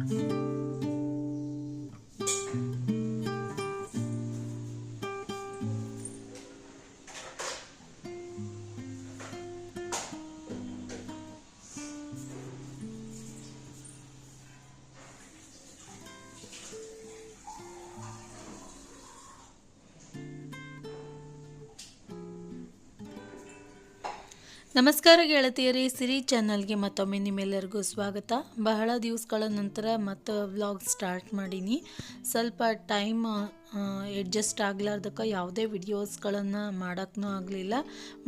Thank you. ನಮಸ್ಕಾರ ಗೆಳತಿಯರಿ, ಸಿರಿ ಚಾನಲ್ಗೆ ಮತ್ತೊಮ್ಮೆ ನಿಮ್ಮೆಲ್ಲರಿಗೂ ಸ್ವಾಗತ. ಬಹಳ ದಿವಸಗಳ ನಂತರ ಮತ್ತೆ ವ್ಲಾಗ್ ಸ್ಟಾರ್ಟ್ ಮಾಡೀನಿ. ಸ್ವಲ್ಪ ಟೈಮ್ ಅಡ್ಜಸ್ಟ್ ಆಗ್ಲಾರ್ದಕ್ಕೆ ಯಾವುದೇ ವಿಡಿಯೋಸ್ಗಳನ್ನು ಮಾಡೋಕ್ಕೂ ಆಗಲಿಲ್ಲ.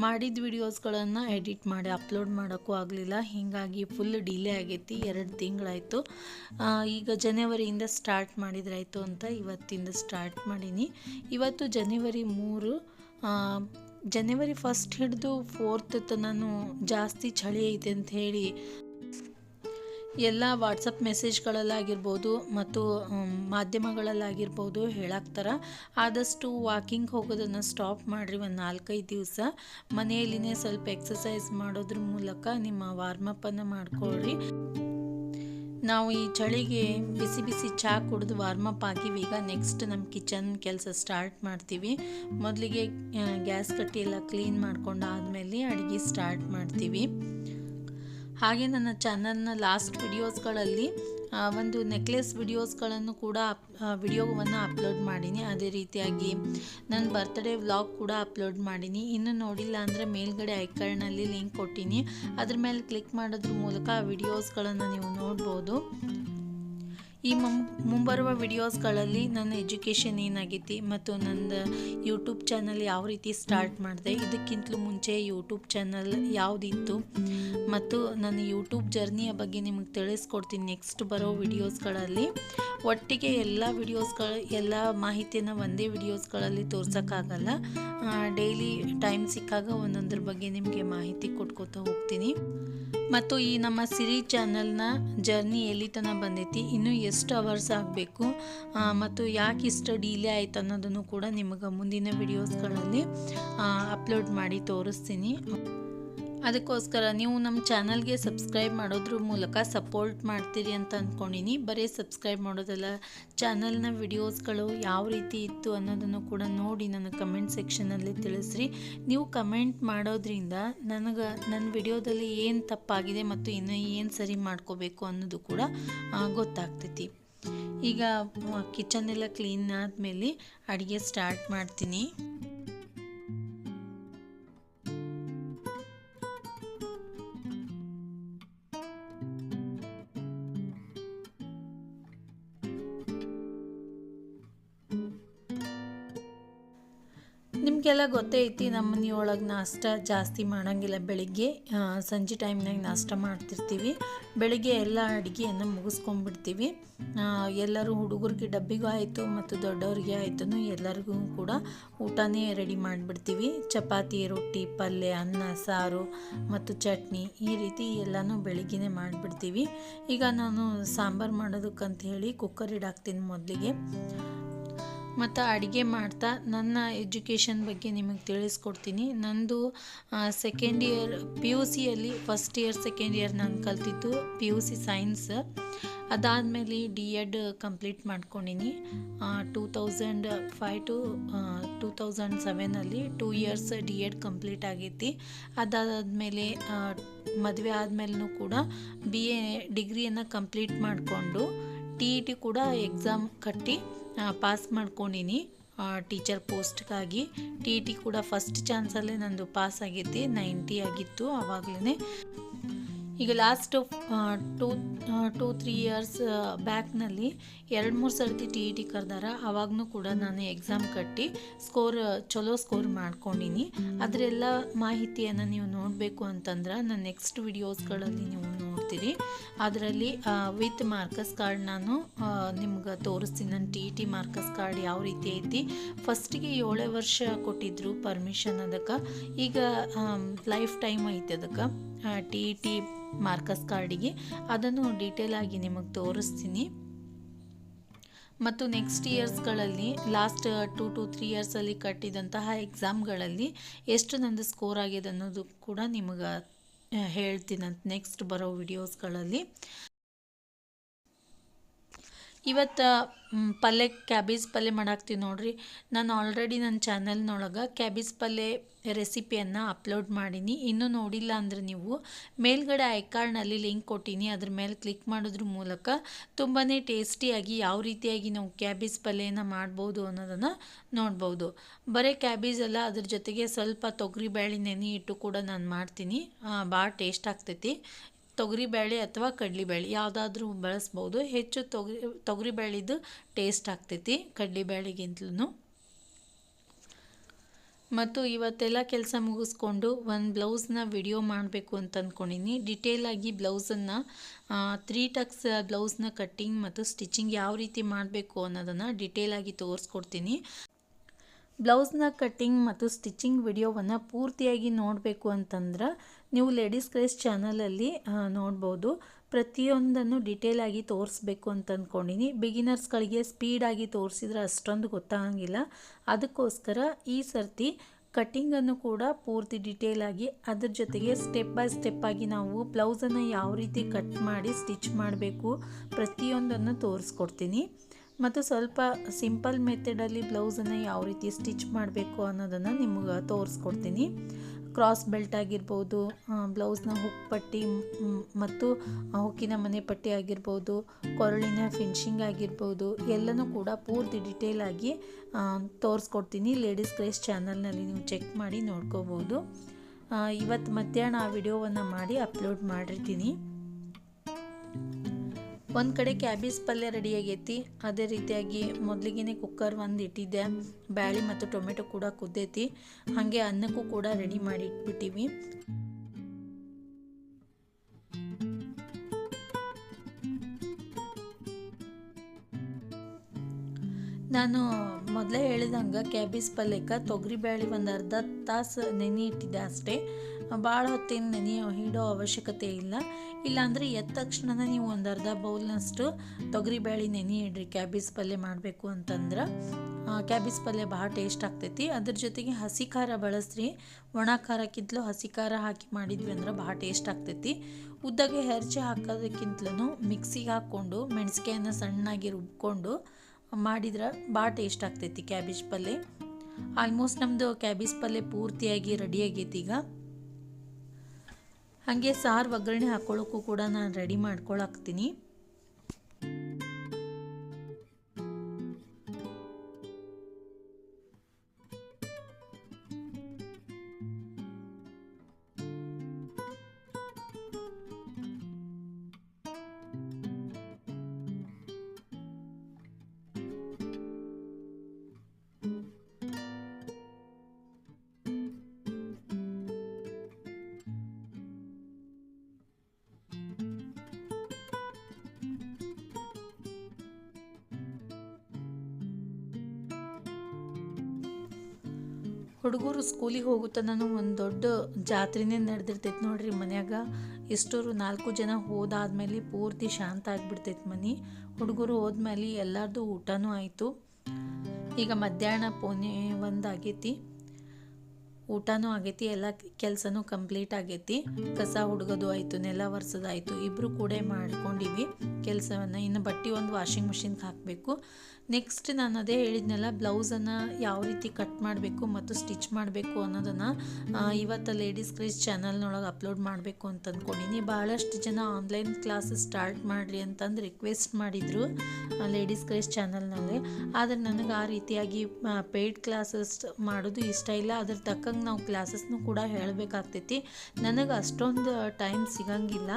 ಮಾಡಿದ ವಿಡಿಯೋಸ್ಗಳನ್ನು ಎಡಿಟ್ ಮಾಡಿ ಅಪ್ಲೋಡ್ ಮಾಡೋಕ್ಕೂ ಆಗಲಿಲ್ಲ. ಹೀಗಾಗಿ ಫುಲ್ ಡಿಲೇ ಆಗೈತಿ, ಎರಡು ತಿಂಗಳಾಯಿತು. ಈಗ ಜನವರಿಯಿಂದ ಸ್ಟಾರ್ಟ್ ಮಾಡಿದ್ರಾಯಿತು ಅಂತ ಇವತ್ತಿಂದ ಸ್ಟಾರ್ಟ್ ಮಾಡೀನಿ. ಇವತ್ತು ಜನವರಿ ಮೂರು ಜನವರಿ ಫಸ್ಟ್ ಹಿಡಿದು ಫೋರ್ತ್ ತನೂ ಜಾಸ್ತಿ ಚಳಿ ಐತೆ ಅಂತ ಹೇಳಿ ಎಲ್ಲ ವಾಟ್ಸಪ್ ಮೆಸೇಜ್ಗಳಲ್ಲಾಗಿರ್ಬೋದು ಮತ್ತು ಮಾಧ್ಯಮಗಳಲ್ಲಾಗಿರ್ಬೋದು ಹೇಳಾಕ್ತಾರ. ಆದಷ್ಟು ವಾಕಿಂಗ್ ಹೋಗೋದನ್ನು ಸ್ಟಾಪ್ ಮಾಡಿರಿ ಒಂದು ನಾಲ್ಕೈದು ದಿವಸ. ಮನೆಯಲ್ಲಿನೇ ಸ್ವಲ್ಪ ಎಕ್ಸಸೈಸ್ ಮಾಡೋದ್ರ ಮೂಲಕ ನಿಮ್ಮ ವಾರ್ಮಪ್ಪನ್ನು ಮಾಡ್ಕೊಳ್ರಿ. ನಾವು ಈ ಚಳಿಗೆ ಬಿಸಿ ಬಿಸಿ ಚಹಾ ಕುಡಿದು ವಾರ್ಮಪ್ ಈಗ ನೆಕ್ಸ್ಟ್ ನಮ್ಮ ಕಿಚನ್ ಕೆಲಸ ಸ್ಟಾರ್ಟ್ ಮಾಡ್ತೀವಿ. ಮೊದಲಿಗೆ ಗ್ಯಾಸ್ ಕಟ್ಟಿ ಎಲ್ಲ ಕ್ಲೀನ್ ಮಾಡ್ಕೊಂಡು ಆದಮೇಲೆ ಅಡುಗೆ ಸ್ಟಾರ್ಟ್ ಮಾಡ್ತೀವಿ. ಹಾಗೆ ನನ್ನ ಚಾನಲ್ನ ಲಾಸ್ಟ್ ವಿಡಿಯೋಸ್ಗಳಲ್ಲಿ ಒಂದು ನೆಕ್ಲೆಸ್ ವಿಡಿಯೋಸ್ಗಳನ್ನು ಕೂಡ ವಿಡಿಯೋವನ್ನು ಅಪ್ಲೋಡ್ ಮಾಡೀನಿ. ಅದೇ ರೀತಿಯಾಗಿ ನನ್ನ ಬರ್ತ್ಡೇ ವ್ಲಾಗ್ ಕೂಡ ಅಪ್ಲೋಡ್ ಮಾಡೀನಿ. ಇನ್ನು ನೋಡಿಲ್ಲ ಅಂದರೆ ಮೇಲ್ಗಡೆ ಐಕರ್ನಲ್ಲಿ ಲಿಂಕ್ ಕೊಟ್ಟೀನಿ. ಅದ್ರ ಮೇಲೆ ಕ್ಲಿಕ್ ಮಾಡೋದ್ರ ಮೂಲಕ ಆ ವಿಡಿಯೋಸ್ಗಳನ್ನು ನೀವು ನೋಡ್ಬೋದು. ಈ ಮುಂ ಮುಂಬರುವ ವಿಡಿಯೋಸ್ಗಳಲ್ಲಿ ನನ್ನ ಎಜುಕೇಷನ್ ಏನಾಗೈತಿ ಮತ್ತು ನಂದು ಯೂಟ್ಯೂಬ್ ಚಾನಲ್ ಯಾವ ರೀತಿ ಸ್ಟಾರ್ಟ್ ಮಾಡಿದೆ, ಇದಕ್ಕಿಂತಲೂ ಮುಂಚೆ ಯೂಟ್ಯೂಬ್ ಚಾನಲ್ ಯಾವುದಿತ್ತು ಮತ್ತು ನನ್ನ ಯೂಟ್ಯೂಬ್ ಜರ್ನಿಯ ಬಗ್ಗೆ ನಿಮಗೆ ತಿಳಿಸ್ಕೊಡ್ತೀನಿ ನೆಕ್ಸ್ಟ್ ಬರೋ ವಿಡಿಯೋಸ್ಗಳಲ್ಲಿ. ಒಟ್ಟಿಗೆ ಎಲ್ಲ ವಿಡಿಯೋಸ್ಗಳು, ಎಲ್ಲ ಮಾಹಿತಿನ ಒಂದೇ ವಿಡಿಯೋಸ್ಗಳಲ್ಲಿ ತೋರ್ಸೋಕ್ಕಾಗಲ್ಲ. ಡೈಲಿ ಟೈಮ್ ಸಿಕ್ಕಾಗ ಒಂದೊಂದ್ರ ಬಗ್ಗೆ ನಿಮಗೆ ಮಾಹಿತಿ ಕೊಟ್ಕೋತಾ ಹೋಗ್ತೀನಿ. ಮತ್ತು ಈ ನಮ್ಮ ಸಿರಿ ಚಾನಲ್ನ ಜರ್ನಿ ಎಲ್ಲಿ ತನಕ ಬಂದೈತಿ, ಇನ್ನೂ ಎಷ್ಟು ಅವರ್ಸ್ ಆಗಬೇಕು ಮತ್ತು ಯಾಕೆ ಇಷ್ಟು ಡೀಲೇ ಆಯ್ತು ಅನ್ನೋದನ್ನು ಕೂಡ ನಿಮಗೆ ಮುಂದಿನ ವಿಡಿಯೋಸ್ಗಳಲ್ಲಿ ಅಪ್ಲೋಡ್ ಮಾಡಿ ತೋರಿಸ್ತೀನಿ. ಅದಕ್ಕೋಸ್ಕರ ನೀವು ನಮ್ಮ ಚಾನಲ್ಗೆ ಸಬ್ಸ್ಕ್ರೈಬ್ ಮಾಡೋದ್ರ ಮೂಲಕ ಸಪೋರ್ಟ್ ಮಾಡ್ತೀರಿ ಅಂತ ಅಂದ್ಕೊಂಡಿನಿ ಬರೀ ಸಬ್ಸ್ಕ್ರೈಬ್ ಮಾಡೋದಲ್ಲ, ಚಾನಲ್ನ ವಿಡಿಯೋಸ್ಗಳು ಯಾವ ರೀತಿ ಇತ್ತು ಅನ್ನೋದನ್ನು ಕೂಡ ನೋಡಿ ನನ್ನ ಕಮೆಂಟ್ ಸೆಕ್ಷನಲ್ಲಿ ತಿಳಿಸ್ರಿ. ನೀವು ಕಮೆಂಟ್ ಮಾಡೋದ್ರಿಂದ ನನಗೆ, ನನ್ನ ವಿಡಿಯೋದಲ್ಲಿ ಏನು ತಪ್ಪಾಗಿದೆ ಮತ್ತು ಇನ್ನು ಏನು ಸರಿ ಮಾಡ್ಕೋಬೇಕು ಅನ್ನೋದು ಕೂಡ ಗೊತ್ತಾಗ್ತೈತಿ. ಈಗ ಕಿಚನ್ ಎಲ್ಲ ಕ್ಲೀನ್ ಆದಮೇಲೆ ಅಡುಗೆ ಸ್ಟಾರ್ಟ್ ಮಾಡ್ತೀನಿ. ನಿಮಗೆಲ್ಲ ಗೊತ್ತೇ ಐತಿ ನಮ್ಮ ಒಳಗೆ ನಾಷ್ಟ ಜಾಸ್ತಿ ಮಾಡೋಂಗಿಲ್ಲ. ಬೆಳಿಗ್ಗೆ ಸಂಜೆ ಟೈಮ್ನಾಗ ನಾಷ್ಟ ಮಾಡ್ತಿರ್ತೀವಿ. ಬೆಳಿಗ್ಗೆ ಎಲ್ಲ ಅಡುಗೆಯನ್ನು ಮುಗಿಸ್ಕೊಂಡ್ಬಿಡ್ತೀವಿ. ಎಲ್ಲರೂ ಹುಡುಗರಿಗೆ ಡಬ್ಬಿಗೂ ಆಯಿತು ಮತ್ತು ದೊಡ್ಡವ್ರಿಗೆ ಆಯಿತು ಎಲ್ಲರಿಗೂ ಕೂಡ ಊಟನೇ ರೆಡಿ ಮಾಡಿಬಿಡ್ತೀವಿ. ಚಪಾತಿ, ರೊಟ್ಟಿ, ಪಲ್ಯ, ಅನ್ನ, ಸಾರು ಮತ್ತು ಚಟ್ನಿ ಈ ರೀತಿ ಎಲ್ಲನೂ ಬೆಳಿಗ್ಗೆನೇ ಮಾಡಿಬಿಡ್ತೀವಿ. ಈಗ ನಾನು ಸಾಂಬಾರು ಮಾಡೋದಕ್ಕಂತ ಹೇಳಿ ಕುಕ್ಕರ್ ಇಡಾಕ್ತೀನಿ ಮೊದಲಿಗೆ. ಮತ್ತು ಅಡುಗೆ ಮಾಡ್ತಾ ನನ್ನ ಎಜುಕೇಷನ್ ಬಗ್ಗೆ ನಿಮಗೆ ತಿಳಿಸ್ಕೊಡ್ತೀನಿ. ನಂದು ಸೆಕೆಂಡ್ ಇಯರ್ ಪಿ ಯು ಸಿಯಲ್ಲಿ ಫಸ್ಟ್ ಇಯರ್ ಸೆಕೆಂಡ್ ಇಯರ್ ನಾನು ಕಲ್ತಿದ್ದು ಪಿ ಯು ಸಿ ಸೈನ್ಸ್ ಅದಾದಮೇಲೆ D Ed complete ಮಾಡ್ಕೊಂಡಿನಿ. Two thousand five to two thousand ಸೆವೆನಲ್ಲಿ two years D Ed complete ಆಗೈತಿ. ಅದಾದಮೇಲೆ ಮದುವೆ ಆದಮೇಲೂ ಕೂಡ ಬಿ ಎ ಡಿಗ್ರಿಯನ್ನು ಕಂಪ್ಲೀಟ್ ಮಾಡಿಕೊಂಡು ಟಿ ಇ ಟಿ ಕೂಡ ಎಕ್ಸಾಮ್ ಕಟ್ಟಿ ಪಾಸ್ ಮಾಡ್ಕೊಂಡಿನಿ. ಟೀಚರ್ ಪೋಸ್ಟ್ಗಾಗಿ ಟಿ ಟಿ ಕೂಡ ಫಸ್ಟ್ ಚಾನ್ಸಲ್ಲೇ ನಂದು ಪಾಸ್ ಆಗೈತಿ ನೈಂಟಿ ಆಗಿತ್ತು ಆವಾಗಲೇ ಈಗ last two two three years ಬ್ಯಾಕ್ನಲ್ಲಿ ಎರಡು ಮೂರು ಸರ್ತಿ ಟಿ ಇ ಟಿ ಕರೆದಾರ. ಆವಾಗೂ ಕೂಡ ನಾನು ಎಕ್ಸಾಮ್ ಕಟ್ಟಿ ಸ್ಕೋರ್ ಚಲೋ ಸ್ಕೋರ್ ಮಾಡ್ಕೊಂಡಿನಿ. ಅದರೆಲ್ಲ ಮಾಹಿತಿಯನ್ನು ನೀವು ನೋಡಬೇಕು ಅಂತಂದ್ರೆ ನನ್ನ ನೆಕ್ಸ್ಟ್ ವಿಡಿಯೋಸ್ಗಳಲ್ಲಿ ನೀವು ನೋಡ್ತೀರಿ ಅದರಲ್ಲಿ ವಿತ್ ಮಾರ್ಕಸ್ ಕಾರ್ಡ್ ನಾನು ನಿಮ್ಗೆ ತೋರಿಸ್ತೀನಿ. ನನ್ನ ಟಿ ಟಿ ಮಾರ್ಕಸ್ ಕಾರ್ಡ್ ಯಾವ ರೀತಿ ಐತಿ. ಫಸ್ಟಿಗೆ ಏಳೇ ವರ್ಷ ಕೊಟ್ಟಿದ್ರು ಪರ್ಮಿಷನ್ ಅದಕ್ಕೆ. ಈಗ ಲೈಫ್ ಟೈಮ್ ಐತಿ ಅದಕ್ಕೆ ಟಿ ಇ ಟಿ ಮಾರ್ಕಸ್ ಕಾರ್ಡಿಗೆ ಅದನ್ನು ಡೀಟೇಲ್ ಆಗಿ ನಿಮಗೆ ತೋರಿಸ್ತೀನಿ. ಮತ್ತು ನೆಕ್ಸ್ಟ್ ಇಯರ್ಸ್ಗಳಲ್ಲಿ ಲಾಸ್ಟ್ ಟೂ ಟು ತ್ರೀ ಇಯರ್ಸಲ್ಲಿ ಕಟ್ಟಿದಂತಹ ಎಕ್ಸಾಮ್ಗಳಲ್ಲಿ ಎಷ್ಟು ನಂದು ಸ್ಕೋರ್ ಆಗಿದೆ ಅನ್ನೋದು ಕೂಡ ನಿಮಗೆ ಹೇಳ್ತೀನಂತ ನೆಕ್ಸ್ಟ್ ಬರೋ ವಿಡಿಯೋಸ್ಗಳಲ್ಲಿ ಇವತ್ತು ಪಲ್ಯ ಕ್ಯಾಬೇಜ್ ಪಲ್ಯ ಮಾಡಾಕ್ತೀವಿ ನೋಡ್ರಿ. ನಾನು ಆಲ್ರೆಡಿ ನನ್ನ ಚಾನಲ್ನೊಳಗೆ ಕ್ಯಾಬೇಜ್ ಪಲ್ಯ ರೆಸಿಪಿಯನ್ನು ಅಪ್ಲೋಡ್ ಮಾಡೀನಿ. ಇನ್ನೂ ನೋಡಿಲ್ಲ ಅಂದರೆ ನೀವು ಮೇಲ್ಗಡೆ ಐಕಾರ್ಡ್ನಲ್ಲಿ ಲಿಂಕ್ ಕೊಟ್ಟೀನಿ. ಅದ್ರ ಮೇಲೆ ಕ್ಲಿಕ್ ಮಾಡೋದ್ರ ಮೂಲಕ ತುಂಬಾ ಟೇಸ್ಟಿಯಾಗಿ ಯಾವ ರೀತಿಯಾಗಿ ನಾವು ಕ್ಯಾಬೇಜ್ ಪಲ್ಯನ ಮಾಡ್ಬೋದು ಅನ್ನೋದನ್ನು ನೋಡ್ಬೋದು. ಬರೀ ಕ್ಯಾಬೇಜ್ ಅಲ್ಲ, ಅದ್ರ ಜೊತೆಗೆ ಸ್ವಲ್ಪ ತೊಗರಿ ಬೇಳೆ ನೆನೆ ಇಟ್ಟು ಕೂಡ ನಾನು ಮಾಡ್ತೀನಿ. ಭಾಳ ಟೇಸ್ಟ್ ಆಗ್ತೈತಿ. ತೊಗರಿಬೇಳೆ ಅಥವಾ ಕಡಲೆಬೇಳೆ ಯಾವುದಾದ್ರೂ ಬಳಸ್ಬೋದು. ಹೆಚ್ಚು ತೊಗರಿ, ತೊಗರಿಬೇಳೆದು ಟೇಸ್ಟ್ ಆಗ್ತೈತಿ ಕಡಲೆಬೇಳೆಗಿಂತಲೂ ಮತ್ತು ಇವತ್ತೆಲ್ಲ ಕೆಲಸ ಮುಗಿಸ್ಕೊಂಡು ಒಂದು ಬ್ಲೌಸ್ನ ವಿಡಿಯೋ ಮಾಡಬೇಕು ಅಂತ ಅಂದ್ಕೊಂಡಿನಿ ಡಿಟೇಲಾಗಿ ಬ್ಲೌಸನ್ನು ತ್ರೀ ಟಕ್ಸ್ ಬ್ಲೌಸ್ನ ಕಟ್ಟಿಂಗ್ ಮತ್ತು ಸ್ಟಿಚಿಂಗ್ ಯಾವ ರೀತಿ ಮಾಡಬೇಕು ಅನ್ನೋದನ್ನು ಡಿಟೇಲಾಗಿ ತೋರಿಸ್ಕೊಡ್ತೀನಿ. ಬ್ಲೌಸ್ನ ಕಟ್ಟಿಂಗ್ ಮತ್ತು ಸ್ಟಿಚಿಂಗ್ ವಿಡಿಯೋವನ್ನು ಪೂರ್ತಿಯಾಗಿ ನೋಡಬೇಕು ಅಂತಂದ್ರೆ ನೀವು ಲೇಡೀಸ್ ಕ್ರೇಸ್ ಚಾನಲಲ್ಲಿ ನೋಡ್ಬೋದು. ಪ್ರತಿಯೊಂದನ್ನು ಡಿಟೇಲಾಗಿ ತೋರಿಸ್ಬೇಕು ಅಂತ ಅಂದ್ಕೊಂಡಿನಿ ಬಿಗಿನರ್ಸ್ಗಳಿಗೆ ಸ್ಪೀಡಾಗಿ ತೋರಿಸಿದ್ರೆ ಅಷ್ಟೊಂದು ಗೊತ್ತಾಗಂಗಿಲ್ಲ. ಅದಕ್ಕೋಸ್ಕರ ಈ ಸರ್ತಿ ಕಟ್ಟಿಂಗನ್ನು ಕೂಡ ಪೂರ್ತಿ ಡಿಟೇಲಾಗಿ ಅದ್ರ ಜೊತೆಗೆ ಸ್ಟೆಪ್ ಬೈ ಸ್ಟೆಪ್ಪಾಗಿ ನಾವು ಬ್ಲೌಸನ್ನು ಯಾವ ರೀತಿ ಕಟ್ ಮಾಡಿ ಸ್ಟಿಚ್ ಮಾಡಬೇಕು, ಪ್ರತಿಯೊಂದನ್ನು ತೋರಿಸ್ಕೊಡ್ತೀನಿ. ಮತ್ತು ಸ್ವಲ್ಪ ಸಿಂಪಲ್ ಮೆಥಡಲ್ಲಿ ಬ್ಲೌಸನ್ನು ಯಾವ ರೀತಿ ಸ್ಟಿಚ್ ಮಾಡಬೇಕು ಅನ್ನೋದನ್ನು ನಿಮಗೆ ತೋರಿಸ್ಕೊಡ್ತೀನಿ. ಕ್ರಾಸ್ ಬೆಲ್ಟ್ ಆಗಿರ್ಬೋದು ಬ್ಲೌಸ್ನ ಹುಕ್ ಪಟ್ಟಿ ಮತ್ತು ಹುಕ್ಕಿನ ಮನೆ ಪಟ್ಟಿ ಆಗಿರ್ಬೋದು, ಕೊರಳಿನ ಫಿನಿಶಿಂಗ್ ಆಗಿರ್ಬೋದು, ಎಲ್ಲನೂ ಕೂಡ ಪೂರ್ತಿ ಡಿಟೇಲ್ ಆಗಿ ತೋರಿಸ್ಕೊಡ್ತೀನಿ. ಲೇಡೀಸ್ ಕ್ರೇಸ್ ಚಾನಲ್ನಲ್ಲಿ ನೀವು ಚೆಕ್ ಮಾಡಿ ನೋಡ್ಕೋಬೋದು. ಇವತ್ತು ಮಧ್ಯಾಹ್ನ ಆ ವಿಡಿಯೋವನ್ನು ಮಾಡಿ ಅಪ್ಲೋಡ್ ಮಾಡಿರ್ತೀನಿ. ಒಂದು ಕಡೆ ಕ್ಯಾಬೇಜ್ ಪಲ್ಯ ರೆಡಿ ಆಗೈತಿ. ಅದೇ ರೀತಿಯಾಗಿ ಮೊದಲಿಗೆ ಕುಕ್ಕರ್ ಒಂದು ಇಟ್ಟಿದ್ದೆ. ಬ್ಯಾಳಿ ಮತ್ತು ಟೊಮೆಟೊ ಕೂಡ ಕುದ್ದೈತಿ. ಹಾಗೆ ಅನ್ನಕ್ಕೂ ಕೂಡ ರೆಡಿ ಮಾಡಿ ಇಟ್ಬಿಟ್ಟಿವಿ ನಾನು ಮೊದಲೇ ಹೇಳಿದಂಗೆ ಕ್ಯಾಬೇಜ್ ಪಲ್ಯಕ್ಕೆ ತೊಗರಿಬೇಳೆ ಒಂದು ಅರ್ಧ ತಾಸು ನೆನೆ ಇಟ್ಟಿದ್ದೆ ಅಷ್ಟೇ. ಭಾಳ ಹೊತ್ತೇನು ನೆನೆಯೋ ಹಿಡೋ ಅವಶ್ಯಕತೆ ಇಲ್ಲ. ಇಲ್ಲಾಂದರೆ ಎದ್ದ ತಕ್ಷಣ ನೀವು ಒಂದು ಅರ್ಧ ಬೌಲ್ನಷ್ಟು ತೊಗರಿಬೇಳೆ ನೆನೆ ಇಡ್ರಿ, ಕ್ಯಾಬೇಜ್ ಪಲ್ಯ ಮಾಡಬೇಕು ಅಂತಂದ್ರೆ. ಕ್ಯಾಬೇಜ್ ಪಲ್ಯ ಭಾಳ ಟೇಸ್ಟ್ ಆಗ್ತೈತಿ. ಅದ್ರ ಜೊತೆಗೆ ಹಸಿ ಖಾರ ಬಳಸ್ರಿ. ಒಣ ಖಾರಕ್ಕಿಂತಲೂ ಹಸಿ ಖಾರ ಹಾಕಿ ಮಾಡಿದ್ವಿ ಅಂದ್ರೆ ಭಾಳ ಟೇಸ್ಟ್ ಆಗ್ತೈತಿ. ಉದ್ದಗೆ ಹೆರ್ಚೆ ಹಾಕೋದಕ್ಕಿಂತಲೂ ಮಿಕ್ಸಿಗೆ ಹಾಕ್ಕೊಂಡು ಮೆಣಸಿಕಾಯನ್ನು ಸಣ್ಣಾಗಿ ರುಬ್ಕೊಂಡು ಮಾಡಿದ್ರೆ ಭಾಳ ಟೇಸ್ಟ್ ಆಗ್ತೈತಿ ಕ್ಯಾಬೇಜ್ ಪಲ್ಯ. ಆಲ್ಮೋಸ್ಟ್ ನಮ್ಮದು ಕ್ಯಾಬೇಜ್ ಪಲ್ಯ ಪೂರ್ತಿಯಾಗಿ ರೆಡಿ ಆಗೈತಿ ಈಗ. ಹಾಗೆ ಸಾರು ಒಗ್ಗರಣೆ ಹಾಕೊಳ್ಳೋಕ್ಕೂ ಕೂಡ ನಾನು ರೆಡಿ ಮಾಡ್ಕೊಳಕ್ತೀನಿ. ಹುಡುಗರು ಸ್ಕೂಲಿಗೆ ಹೋಗುತ್ತನೂ ಒಂದು ದೊಡ್ಡ ಜಾತ್ರೆನೇ ನಡೆದಿರ್ತೈತೆ ನೋಡ್ರಿ ಮನ್ಯಾಗ. ಇಷ್ಟೋರು ನಾಲ್ಕು ಜನ ಹೋದಾದ್ಮೇಲೆ ಪೂರ್ತಿ ಶಾಂತ ಆಗಿಬಿಡ್ತೈತೆ ಮನೆ. ಹುಡುಗರು ಹೋದ್ಮೇಲೆ ಎಲ್ಲರದು ಊಟನೂ ಆಯಿತು. ಈಗ ಮಧ್ಯಾಹ್ನ ಪೋನೆ ಒಂದು ಆಗೈತಿ. ಊಟನೂ ಆಗೈತಿ, ಎಲ್ಲ ಕೆಲಸನೂ ಕಂಪ್ಲೀಟ್ ಆಗೈತಿ. ಕಸ ಹುಡುಗೋದು ಆಯಿತು, ನೆಲ ಒರೆಸೋದಾಯಿತು ಇಬ್ಬರು ಕೂಡ ಮಾಡ್ಕೊಂಡಿವಿ. ಕೆಲಸವನ್ನು, ಇನ್ನು ಬಟ್ಟೆ ಒಂದು ವಾಷಿಂಗ್ ಮಿಷಿನ್ಗೆ ಹಾಕಬೇಕು. ನೆಕ್ಸ್ಟ್ ನಾನು ಅದೇ ಹೇಳಿದ್ನಲ್ಲ ಬ್ಲೌಸನ್ನು ಯಾವ ರೀತಿ ಕಟ್ ಮಾಡಬೇಕು ಮತ್ತು ಸ್ಟಿಚ್ ಮಾಡಬೇಕು ಅನ್ನೋದನ್ನು ಇವತ್ತು ಲೇಡೀಸ್ ಕ್ರೇಜ್ ಚಾನಲ್ನೊಳಗೆ ಅಪ್ಲೋಡ್ ಮಾಡಬೇಕು ಅಂತ ಅಂದ್ಕೊಂಡಿನಿ ಭಾಳಷ್ಟು ಜನ ಆನ್ಲೈನ್ ಕ್ಲಾಸಸ್ ಸ್ಟಾರ್ಟ್ ಮಾಡಿರಿ ಅಂತಂದು ರಿಕ್ವೆಸ್ಟ್ ಮಾಡಿದರು ಲೇಡೀಸ್ ಕ್ರೇಜ್ ಚಾನಲ್ನಲ್ಲಿ ಆದರೆ ನನಗೆ ಆ ರೀತಿಯಾಗಿ ಪೇಯ್ಡ್ ಕ್ಲಾಸಸ್ ಮಾಡೋದು ಇಷ್ಟ ಇಲ್ಲ. ಅದ್ರ ತಕ್ಕಂಗೆ ನಾವು ಕ್ಲಾಸಸ್ನು ಕೂಡ ಹೇಳಬೇಕಾಗ್ತೈತಿ. ನನಗೆ ಅಷ್ಟೊಂದು ಟೈಮ್ ಸಿಗಂಗಿಲ್ಲ.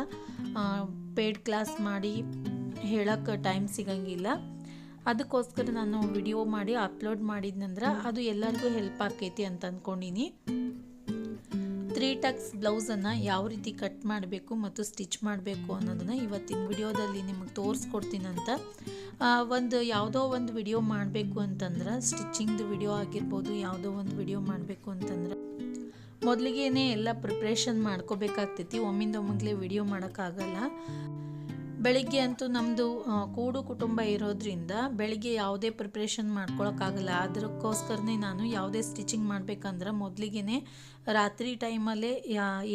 ಪೇಯ್ಡ್ ಕ್ಲಾಸ್ ಮಾಡಿ ಹೇಳೋಕ್ಕೆ ಟೈಮ್ ಸಿಗಂಗಿಲ್ಲ. ಅದಕ್ಕೋಸ್ಕರ ನಾನು ವಿಡಿಯೋ ಮಾಡಿ ಅಪ್ಲೋಡ್ ಮಾಡಿದ್ನಂದ್ರೆ ಅದು ಎಲ್ಲರಿಗೂ ಹೆಲ್ಪ್ ಆಕೈತಿ ಅಂತ ಅಂದ್ಕೊಂಡಿನಿ ತ್ರೀ ಟಕ್ಸ್ ಬ್ಲೌಸನ್ನು ಯಾವ ರೀತಿ ಕಟ್ ಮಾಡಬೇಕು ಮತ್ತು ಸ್ಟಿಚ್ ಮಾಡಬೇಕು ಅನ್ನೋದನ್ನು ಇವತ್ತಿನ ವಿಡಿಯೋದಲ್ಲಿ ನಿಮಗೆ ತೋರಿಸ್ಕೊಡ್ತೀನಂತ ಒಂದು ಯಾವುದೋ ಒಂದು ವಿಡಿಯೋ ಮಾಡಬೇಕು ಅಂತಂದ್ರೆ ಸ್ಟಿಚಿಂಗ್ದು ವಿಡಿಯೋ ಆಗಿರ್ಬೋದು, ಯಾವುದೋ ಒಂದು ವಿಡಿಯೋ ಮಾಡಬೇಕು ಅಂತಂದ್ರೆ ಮೊದಲಿಗೇನೆ ಎಲ್ಲ ಪ್ರಿಪ್ರೇಷನ್ ಮಾಡ್ಕೋಬೇಕಾಗ್ತೈತಿ ಒಮ್ಮಿಂದ ಒಮ್ಮಿಗ್ಲೇ ವಿಡಿಯೋ ಮಾಡೋಕ್ಕಾಗಲ್ಲ. ಬೆಳಿಗ್ಗೆ ಅಂತೂ ನಮ್ಮದು ಕೂಡು ಕುಟುಂಬ ಇರೋದ್ರಿಂದ ಬೆಳಿಗ್ಗೆ ಯಾವುದೇ ಪ್ರಿಪ್ರೇಷನ್ ಮಾಡ್ಕೊಳಕ್ಕಾಗಲ್ಲ. ಅದಕ್ಕೋಸ್ಕರನೇ ನಾನು ಯಾವುದೇ ಸ್ಟಿಚಿಂಗ್ ಮಾಡಬೇಕಂದ್ರೆ ಮೊದಲಿಗೆ ರಾತ್ರಿ ಟೈಮಲ್ಲೇ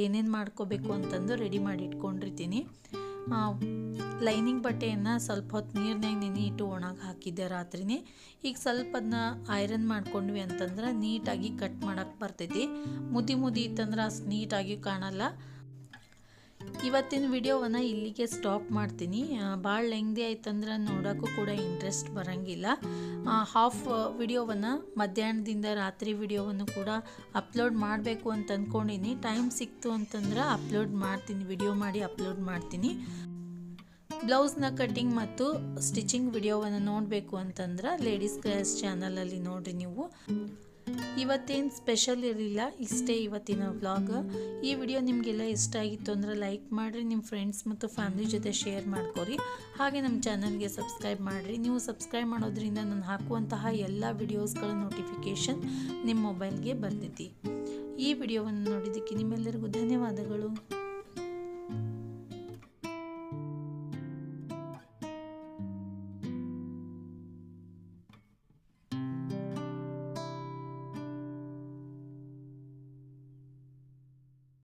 ಏನೇನು ಮಾಡ್ಕೋಬೇಕು ಅಂತಂದು ರೆಡಿ ಮಾಡಿ ಇಟ್ಕೊಂಡಿರ್ತೀನಿ ಲೈನಿಂಗ್ ಬಟ್ಟೆಯನ್ನು ಸ್ವಲ್ಪ ಹೊತ್ತು ನೀರಿನಾಗ ನೆನೆ ಇಟ್ಟು ಒಣಗಿ ಹಾಕಿದ್ದೆ ರಾತ್ರಿನೇ. ಈಗ ಸ್ವಲ್ಪ ಅದನ್ನ ಐರನ್ ಮಾಡ್ಕೊಂಡ್ವಿ ಅಂತಂದ್ರೆ ನೀಟಾಗಿ ಕಟ್ ಮಾಡೋಕ್ಕೆ ಬರ್ತೈತಿ. ಮುದಿ ಮುದಿ ಇತ್ತಂದ್ರೆ ಅಷ್ಟು ನೀಟಾಗಿ ಕಾಣಲ್ಲ. ಇವತ್ತಿನ ವಿಡಿಯೋವನ್ನು ಇಲ್ಲಿಗೆ ಸ್ಟಾಪ್ ಮಾಡ್ತೀನಿ. ಭಾಳ ಲೆಂಗ್ದಿ ಆಯ್ತಂದ್ರೆ ನೋಡೋಕ್ಕೂ ಕೂಡ ಇಂಟ್ರೆಸ್ಟ್ ಬರೋಂಗಿಲ್ಲ. ಹಾಫ್ ವಿಡಿಯೋವನ್ನು, ಮಧ್ಯಾಹ್ನದಿಂದ ರಾತ್ರಿ ವಿಡಿಯೋವನ್ನು ಕೂಡ ಅಪ್ಲೋಡ್ ಮಾಡಬೇಕು ಅಂತ ಅಂದ್ಕೊಂಡಿನಿ ಟೈಮ್ ಸಿಕ್ತು ಅಂತಂದ್ರೆ ಅಪ್ಲೋಡ್ ಮಾಡ್ತೀನಿ ವಿಡಿಯೋ ಮಾಡಿ ಅಪ್ಲೋಡ್ ಮಾಡ್ತೀನಿ. ಬ್ಲೌಸ್ನ ಕಟ್ಟಿಂಗ್ ಮತ್ತು ಸ್ಟಿಚಿಂಗ್ ವಿಡಿಯೋವನ್ನು ನೋಡಬೇಕು ಅಂತಂದ್ರೆ ಲೇಡೀಸ್ ಕ್ರಾಸ್ ಚಾನಲಲ್ಲಿ ನೋಡಿರಿ ನೀವು. ಇವತ್ತೇನು ಸ್ಪೆಷಲ್ ಇರಲಿಲ್ಲ, ಇಷ್ಟೇ ಇವತ್ತಿನ ವ್ಲಾಗ್ ಈ ವಿಡಿಯೋ ನಿಮಗೆಲ್ಲ ಇಷ್ಟ ಆಗಿತ್ತು ಅಂದರೆ ಲೈಕ್ ಮಾಡಿರಿ ನಿಮ್ಮ ಫ್ರೆಂಡ್ಸ್ ಮತ್ತು ಫ್ಯಾಮಿಲಿ ಜೊತೆ ಶೇರ್ ಮಾಡ್ಕೊರಿ. ಹಾಗೆ ನಮ್ಮ ಚಾನಲ್ಗೆ ಸಬ್ಸ್ಕ್ರೈಬ್ ಮಾಡಿರಿ. ನೀವು ಸಬ್ಸ್ಕ್ರೈಬ್ ಮಾಡೋದ್ರಿಂದ ನಾನು ಹಾಕುವಂತಹ ಎಲ್ಲ ವಿಡಿಯೋಸ್ಗಳ ನೋಟಿಫಿಕೇಷನ್ ನಿಮ್ಮ ಮೊಬೈಲ್ಗೆ ಬರ್ತೈತಿ ಈ ವಿಡಿಯೋವನ್ನು ನೋಡಿದ್ದಕ್ಕೆ ನಿಮ್ಮೆಲ್ಲರಿಗೂ ಧನ್ಯವಾದಗಳು.